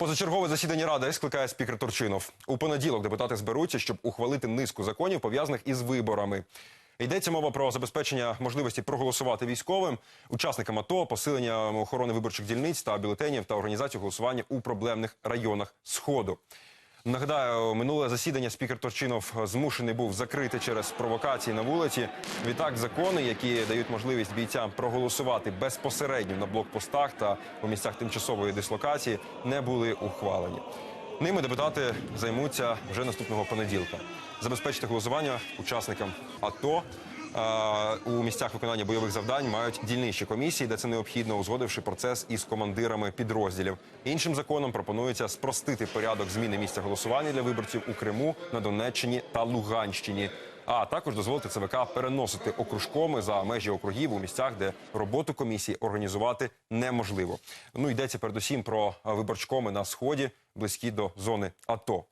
Позачергове засідання ради скликає спікер Турчинов. У понеділок депутати зберуться, щоб ухвалити низку законів пов'язаних із виборами. Йдеться мова про забезпечення можливості проголосувати військовим, учасникам АТО, посилення охорони виборчих дільниць та бюлетенів та організацію голосування у проблемних районах Сходу. Нагадаю, минуле засідання спікер Торчинов змушений був закрити через провокації на вулиці. Відтак, закони, які дають можливість бійцям проголосувати безпосередньо на блокпостах та у місцях тимчасової дислокації, не були ухвалені. Ними депутати займуться вже наступного понеділка. Забезпечити голосування учасникам АТО у місцях виконання бойових завдань мають дільничі комісії, де це необхідно, узгодивши процес із командирами підрозділів. Іншим законом пропонується спростити порядок зміни місця голосування для виборців у Криму, на Донеччині та Луганщині. А також дозволити ЦВК переносити окружкоми за межі округів у місцях, де роботу комісії організувати неможливо. Ну йдеться передусім про виборчкоми на сході, близькі до зони АТО.